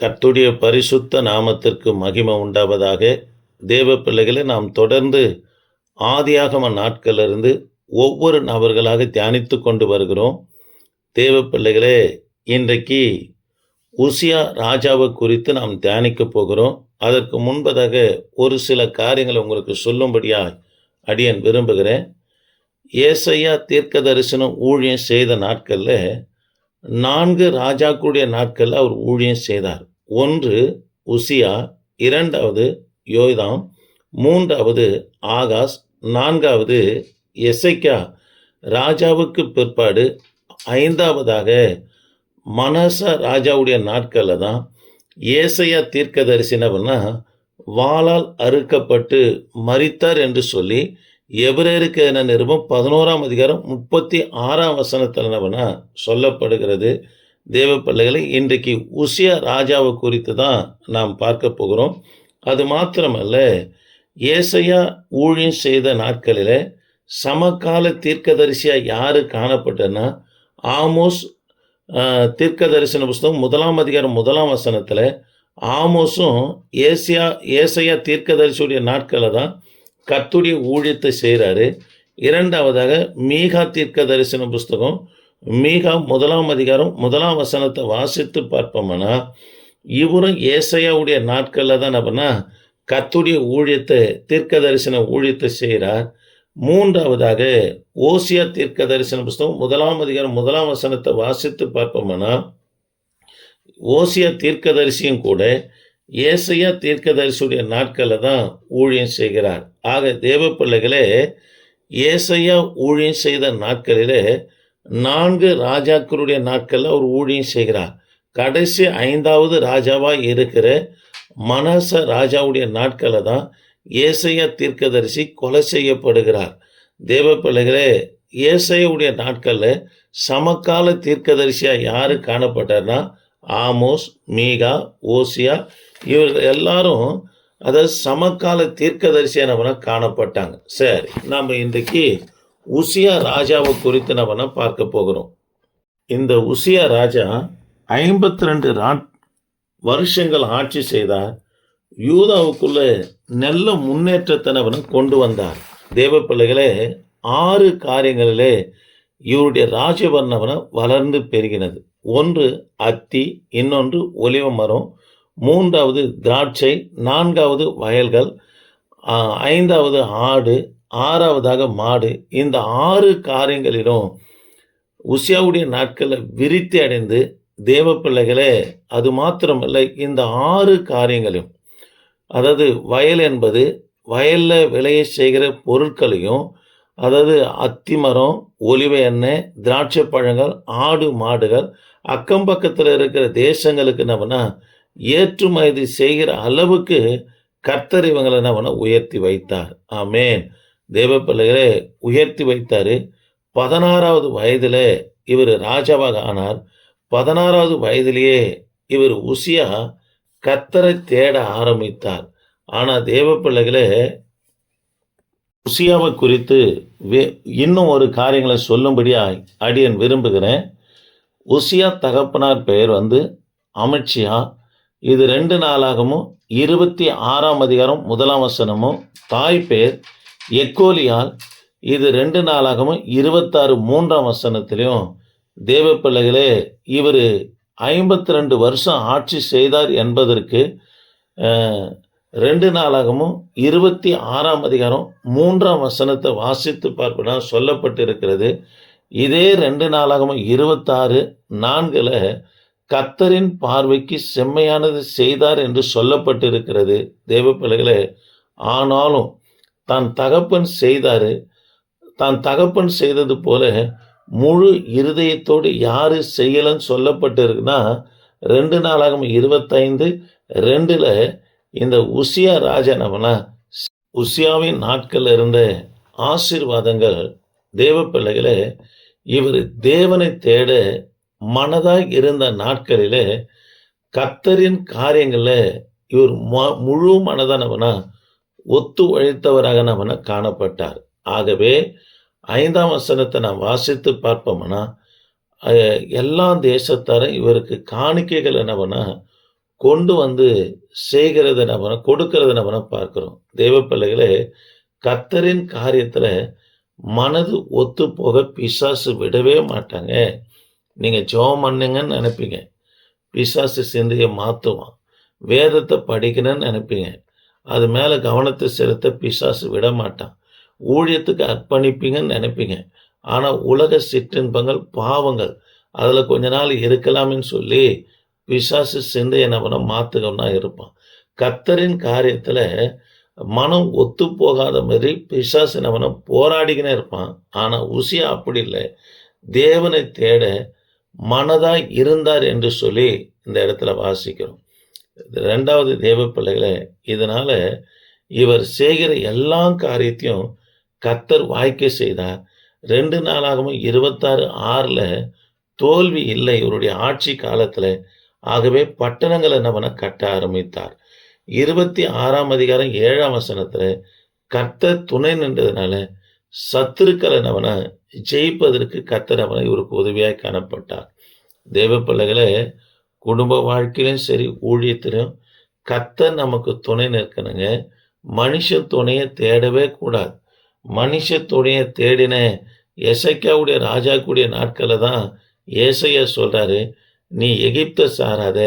கர்த்துடைய பரிசுத்த நாமத்திற்கு மகிமை உண்டாவதாக தேவ பிள்ளைகளை நாம் தொடர்ந்து ஆதியாகம நாட்களிலிருந்து ஒவ்வொரு நபர்களாக தியானித்து கொண்டு வருகிறோம். தேவ பிள்ளைகளே இன்றைக்கு உசியா ராஜாவை குறித்து நாம் தியானிக்க போகிறோம். அதற்கு முன்பதாக ஒரு சில காரியங்களை உங்களுக்கு சொல்லும்படியாக அடியன் விரும்புகிறேன். ஏசையா தீர்க்க தரிசனம் ஊழியம் செய்த நாட்களில் நான்கு ராஜாக்களுடைய நாட்களில் அவர் ஊழியம் செய்தார். ஒன்று உசியா இரண்டாவது யோய்தாம் மூன்றாவது ஆகாஸ் நான்காவது எசைக்கா ராஜாவுக்கு பிற்பாடு ஐந்தாவதாக மனச ராஜாவுடைய நாட்களில் தான் ஏசையா தீர்க்கதரிசினவனா வாளால் அறுக்கப்பட்டு மரித்தார் என்று சொல்லி எபிரேருக்கு என நிருபம் பதினோராம் அதிகாரம் முப்பத்தி ஆறாம் வசனத்திலனவனா சொல்லப்படுகிறது. தேவ பிள்ளைகளை இன்றைக்கு உசியா ராஜாவை குறித்து தான் நாம் பார்க்க போகிறோம். அது மாத்திரமல்ல ஏசையா ஊழியம் செய்த நாட்களில் சமகால தீர்க்கதரிசியாக யார் காணப்பட்டனா ஆமோஸ் தீர்க்க தரிசன புஸ்தகம் முதலாம் அதிகாரம் முதலாம் வசனத்தில் ஆமோஸும் ஏசியா ஏசையா தீர்க்கதரிசியுடைய நாட்களில் தான் கத்துடைய ஊழியத்தை செய்கிறாரு இரண்டாவதாக மீகா தீர்க்க தரிசன புஸ்தகம் மீகா முதலாம் அதிகாரம் முதலாம் வசனத்தை வாசித்து பார்ப்போம்னா இவரும் ஏசையாவுடைய நாட்களில் தான் அப்படின்னா கத்துடைய ஊழியத்தை தீர்க்க தரிசன ஊழியத்தை செய்கிறார் மூன்றாவதாக ஓசியா தீர்க்க தரிசன புஸ்தகம் முதலாம் அதிகாரம் முதலாம் வசனத்தை வாசித்து பார்ப்போம்னா ஓசியா தீர்க்கதரிசியும் கூட ஏசையா தீர்க்கதரிசியுடைய நாட்களில் தான் ஊழியம் செய்கிறார். ஆக தேவ பிள்ளைகளே ஏசையா ஊழியம் செய்த நாட்களிலே நான்கு ராஜாக்களுடைய நாட்களில் அவர் ஊழியம் செய்கிறார். கடைசி ஐந்தாவது ராஜாவாக இருக்கிற மனச ராஜாவுடைய நாட்களில் தான் ஏசையா தீர்க்கதரிசி கொலை செய்யப்படுகிறார். தேவ பிள்ளைகளே ஏசையுடைய நாட்களில் சமகால தீர்க்கதரிசியாக யார் காணப்பட்டார்னா ஆமோஸ் மீகா ஓசியா இவர்கள் எல்லாரும் அதாவது சமகால தீர்க்கதரிசியாக காணப்பட்டாங்க. சரி நம்ம இன்றைக்கு உசியா ராஜாவை குறித்து நம்ம பார்க்க போகிறோம்? இந்த உசியா ராஜா ஐம்பத்தி ரெண்டு வருஷங்கள் ஆட்சி செய்தார். யூதாவுக்குள்ள நல்ல முன்னேற்றத்தை அவனை கொண்டு வந்தார். தேவ பிள்ளைகளே ஆறு காரியங்களிலே இவருடைய ராஜவர்ணவனை வளர்ந்து பெருகினது. ஒன்று அத்தி இன்னொன்று ஒலிவ மரம் மூன்றாவது திராட்சை நான்காவது வயல்கள் ஐந்தாவது ஆடு ஆறாவதாக மாடு. இந்த ஆறு காரியங்களிலும் உஷியாவுடைய நாட்களில் விரித்தி அடைந்து தேவ பிள்ளைகளே அது மாத்திரமல்ல இந்த ஆறு காரியங்களையும் அதாவது வயல் என்பது வயலில் விளைய செய்கிற பொருட்களையும் அதாவது அத்தி மரம் ஒலிவ எண்ணெய் திராட்சை பழங்கள் ஆடு மாடுகள் அக்கம் பக்கத்தில் இருக்கிற தேசங்களுக்கு நம்மனா ஏற்றுமதி செய்கிற அளவுக்கு கர்த்தர் இவங்களை நம்மன உயர்த்தி வைத்தார். ஆமேன். தேவப்பிள்ளைகளை உயர்த்தி வைத்தார். பதினாறாவது வயதில் இவர் ராஜாவாக ஆனார். பதினாறாவது வயதிலேயே இவர் உசியா கத்தரை தேட ஆரம்பித்தார். ஆனால் தேவப்பிள்ளைகளே உசியாவை குறித்து வே- இன்னும் ஒரு காரியங்களை சொல்லும்படியாக அடியன் விரும்புகிறேன். உசியா தகப்பனார் பெயர் வந்து அமித்ஷியா இது ரெண்டு நாளாகவும் இருபத்தி ஆறாம் அதிகாரம் முதலாம் வசனமும் தாய் பெயர் எக்கோலியால் இது ரெண்டு நாளாகவும் இருபத்தாறு மூன்றாம் வசனத்திலையும் தேவப்பிள்ளைகளே இவர் ஐம்பத்தி ரெண்டு வருஷம் ஆட்சி செய்தார் என்பதற்கு ரெண்டு நாளாகவும் இருபத்தி ஆறாம் அதிகாரம் மூன்றாம் வசனத்தை வாசித்து பார்ப்பதா சொல்லப்பட்டு இருக்கிறது இதே ரெண்டு நாளாகவும் இருபத்தாறு நான்கில் கத்தரின் பார்வைக்கு செம்மையானது செய்தார் என்று சொல்லப்பட்டிருக்கிறது. தேவ பிள்ளைகளே ஆனாலும் தான் தகப்பன் செய்தாரு. தான் தகப்பன் செய்தது போல முழு இருதயத்தோடு யாரு செய்யலன்னு சொல்லப்பட்டிருக்குன்னா ரெண்டு நாளாகும் இருபத்தைந்து ரெண்டில் இந்த உசியா ராஜானவனா உசியாவின் நாட்களில் இருந்த ஆசீர்வாதங்கள் தேவ பிள்ளைகளே இவர் தேவனை தேட மனதாக இருந்த நாட்களிலே கத்தரின் காரியங்களில் இவர் ம முழு மனதானவனா ஒத்து உழைத்தவராக நம்ம காணப்பட்டார். ஆகவே ஐந்தாம் வசனத்தை நாம் வாசித்து பார்ப்போம்னா எல்லா தேசத்தாரும் இவருக்கு காணிக்கைகள் என்னவனா கொண்டு வந்து செய்கிறது நம்ம கொடுக்கறது நம்ம பார்க்குறோம். தெய்வ பிள்ளைகளே கத்தரின் காரியத்தில் மனது ஒத்து போக பிசாசு விடவே மாட்டாங்க. நீங்கள் ஜெபம் பண்ணுங்கன்னு நினைப்பீங்க. பிசாசு சிந்தையை மாற்றுவான் வேதத்தை படிக்கணும்னு நினைப்பீங்க. அது மேலே கவனத்தை செலுத்த பிசாசு விட மாட்டான் ஊழியத்துக்கு அர்ப்பணிப்பீங்கன்னு நினைப்பீங்க. ஆனால் உலக சிற்றின்பங்கள் பாவங்கள் அதில் கொஞ்ச நாள் இருக்கலாம்னு சொல்லி பிசாசு சிந்தையை நம்ம மாற்றுகம்னா இருப்பான். கத்தரின் காரியத்தில் மனம் ஒத்து போகாத மாதிரி பிசாசு நம்ம போராடிக்கினே இருப்பான். ஆனால் உசியா அப்படி இல்லை. தேவனை தேட மனதாய் இருந்தார் என்று சொல்லி இந்த இடத்துல வாசிக்கிறோம். ரெண்டாவது தேவ பிள்ளைகளே இதனால இவர் செய்கிற எல்லா காரியத்தையும் கத்தர் வாய்க்க செய்தார். ரெண்டு நாளாகவும் இருபத்தாறு ஆறில் தோல்வி இல்லை இவருடைய ஆட்சி காலத்தில். ஆகவே பட்டணங்களை பண்ண கட்ட ஆரம்பித்தார். இருபத்தி ஆறாம் அதிகாரம் ஏழாம் வசனத்தில் கர்த்தர் துணை நின்றதுனால சத்துருக்களை நம்மனை ஜெயிப்பதற்கு கர்த்தர் அவனை இவருக்கு உதவியாக காணப்பட்டார். தேவ பிள்ளைகளை குடும்ப வாழ்க்கையிலும் சரி ஊழியத்திலும் கத்த நமக்கு துணை நிற்கணுங்க. மனுஷ துணையை தேடவே கூடாது. மனுஷ துணையை தேடின எசைக்காவுடைய ராஜாக்குடைய நாட்களில் தான் ஏசையா சொல்கிறாரு நீ எகிப்தை சாராத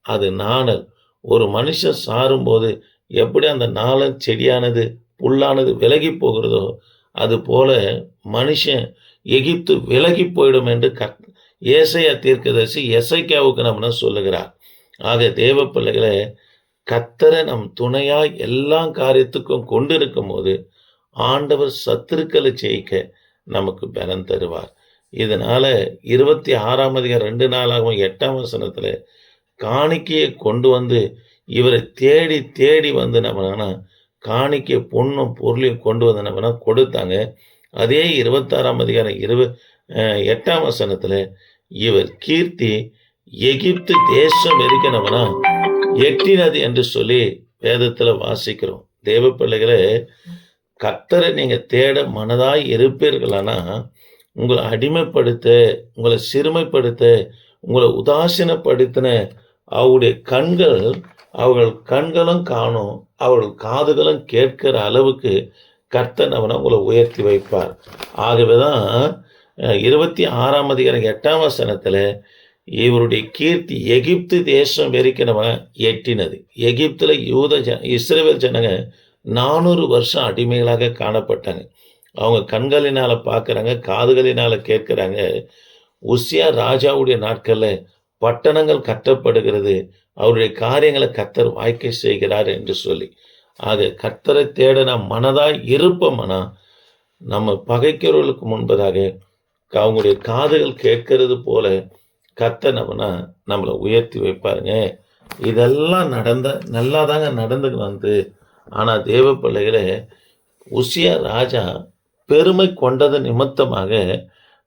அது நாணல். ஒரு மனுஷன் சாரும்போது எப்படி அந்த நாளன் செடியானது புல்லானது விலகி போகிறதோ அது போல மனுஷன் எகிப்து விலகி போயிடும் என்று கத் ஏசையா தீர்க்கதரிசி எசைக்காவுக்கு நம்ம சொல்லுகிறார்? ஆக தேவ பிள்ளைகளை கத்தரை நம் துணையாய் எல்லா காரியத்துக்கும் கொண்டிருக்கும் போது ஆண்டவர் சத்துருக்களை ஜெயிக்க நமக்கு பலன் தருவார். இதனால இருபத்தி ஆறாம் அதிகம் ரெண்டு நாளாகவும் எட்டாம் வசனத்தில் காணிக்கையை கொண்டு வந்து இவரை தேடி தேடி வந்து நம்ம காணிக்கை பொண்ணும் பொருளையும் கொண்டு வந்து நம்ம கொடுத்தாங்க? அதே இருபத்தாறாம் அதிகாரம் இருப எட்டாம் வசனத்தில் இவர் கீர்த்தி எகிப்து தேசம் வரைக்கும் எட்டினது என்று சொல்லி வேதத்தில் வாசிக்கிறோம். தேவ பிள்ளைகளே கத்தரை நீங்கள் தேட மனதாய் இருப்பீர்களானா? உங்களை அடிமைப்படுத்த உங்களை சிறுமைப்படுத்த உங்களை உதாசீனப்படுத்தின அவருடைய கண்கள் அவர்கள் கண்களும் காணும் அவர்கள் காதுகளும் கேட்கிற அளவுக்கு கர்த்தன் அவனை உங்களை உயர்த்தி வைப்பார். ஆகவே தான் இருபத்தி ஆறாம் அதிகாரம் எட்டாம் வசனத்தில் இவருடைய கீர்த்தி எகிப்து தேசம் வரைக்கும் நம்ம எட்டினது. எகிப்தில் யூத ஜ இஸ்ரேல் ஜனங்க நானூறு வருஷம் அடிமைகளாக காணப்பட்டாங்க. அவங்க கண்களினால் பார்க்குறாங்க காதுகளினால் கேட்குறாங்க. உசியா ராஜாவுடைய நாட்களில் பட்டணங்கள் கட்டப்படுகிறது. அவருடைய காரியங்களை கத்தர் வாய்க்கை செய்கிறார் என்று சொல்லி. ஆக கத்தரை தேட நாம் மனதாய் இருப்போம்னா நம்ம பகைக்கிறவர்களுக்கு முன்பதாக அவங்களுடைய காதுகள் கேட்கறது போல கத்தனவனா நம்மளை உயர்த்தி வைப்பாருங்க. இதெல்லாம் நடந்த நல்லா தாங்க நடந்துக்கு வந்து. ஆனால் தேவ பிள்ளைகளை உசியா ராஜா பெருமை கொண்டது நிமித்தமாக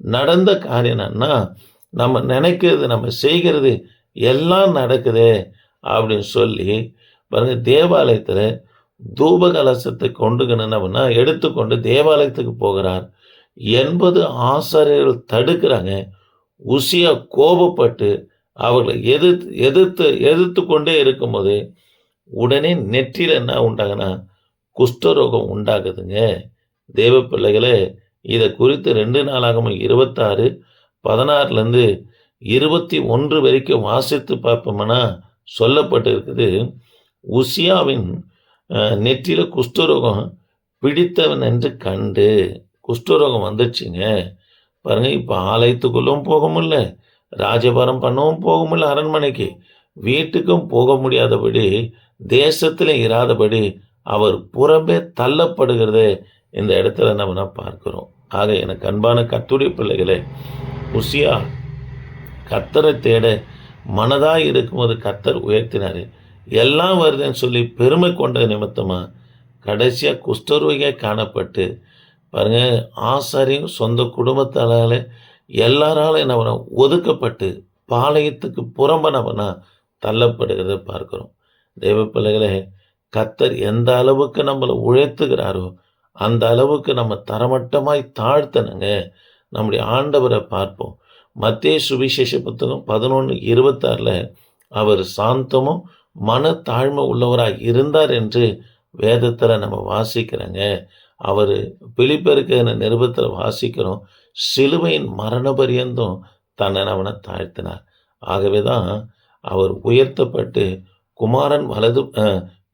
நடந்த காரியம் என்னன்னா நம்ம நினைக்கிறது நம்ம செய்கிறது எல்லாம் நடக்குதே அப்படின்னு சொல்லி பாருங்க தேவாலயத்தில் தூபகலசத்தை கொண்டுக்கணுன்னு எடுத்துக்கொண்டு தேவாலயத்துக்கு போகிறார். எண்பது ஆசாரியர்கள் தடுக்கிறாங்க. உசியா கோபப்பட்டு அவர்களை எதிர்த்து எதிர்த்து எதிர்த்து கொண்டே இருக்கும்போது உடனே நெற்றியில் என்ன உண்டாகுனா குஷ்டரோகம் உண்டாகுதுங்க. தேவ பிள்ளைகளே இதை குறித்து ரெண்டு நாளாகவும் இருபத்தாறு பதினாறுலேருந்து இருபத்தி ஒன்று வரைக்கும் வாசித்து பார்ப்போம்னா சொல்லப்பட்டு இருக்குது. உசியாவின் நெற்றியில் குஷ்டரோகம் பிடித்தவன் என்று கண்டு குஷ்டரோகம் வந்துச்சுங்க பாருங்கள் இப்போ ஆலயத்துக்குள்ளும் போக முடியல. ராஜபாரம் பண்ணவும் போக முடியல அரண்மனைக்கு. வீட்டுக்கும் போக முடியாதபடி தேசத்தில் இராதபடி அவர் புறம்பே தள்ளப்படுகிறத இந்த இடத்துல நம்ம பார்க்கிறோம். ஆக எனக்கு அன்பான கத்துடைய பிள்ளைகளே உசியா கத்தரை தேட மனதாக இருக்கும்போது கத்தர் உயர்த்தினார். எல்லாம் வருதுன்னு சொல்லி பெருமை கொண்ட நிமித்தமாக கடைசியாக குஷ்டரோகியாக காணப்பட்டு பாருங்க ஆசாரியும் சொந்த குடும்பத்தால எல்லாராலும் என்ன பண்ண ஒதுக்கப்பட்டு பாளையத்துக்கு புறம்பனவனா தள்ளப்படுகிறத பார்க்குறோம். தேவ பிள்ளைகளே கத்தர் எந்த அளவுக்கு நம்மளை உழைத்துகிறாரோ அந்த அளவுக்கு நம்ம தரமட்டமாய் தாழ்த்தணுங்க. நம்முடைய ஆண்டவரை பார்ப்போம். மத்திய சுவிசேஷ புத்தகம் பதினொன்று இருபத்தாறில் அவர் சாந்தமும் மனத்தாழ்மை உள்ளவராக இருந்தார் என்று வேதத்தில் நம்ம வாசிக்கிறோங்க. அவர் பிலிப்பெருக்க நிருபத்தில் வாசிக்கிறோம். சிலுவையின் மரண பரியந்தம் தன்னை அவனை தாழ்த்தினார். ஆகவே தான் அவர் உயர்த்தப்பட்டு குமாரன் வலது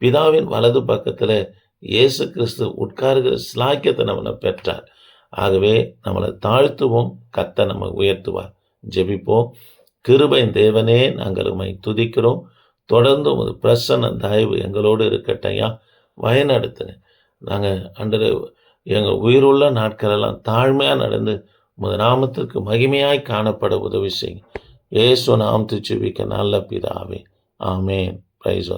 பிதாவின் வலது பக்கத்தில் இயேசு கிறிஸ்து உட்காருகிற சிலாக்கியத்தை நம்மளை பெற்றார். ஆகவே நம்மளை தாழ்த்துவோம். கத்த நம்ம உயர்த்துவார். ஜெபிப்போம். கிருபை தேவனே நாங்கள் உண்மை துதிக்கிறோம். தொடர்ந்து உமது பிரசன்ன தயவு எங்களோடு இருக்கட்டையா வயநடத்துங்க நாங்கள் அன்று எங்கள் உயிருள்ள நாட்களெல்லாம் தாழ்மையாக நடந்து உமது நாமத்திற்கு மகிமையாய் காணப்பட உதவி செய்யும் ஏசு நாம் ஜெபிக்க நல்ல பிதாவே. ஆமேன். பிரைஸ்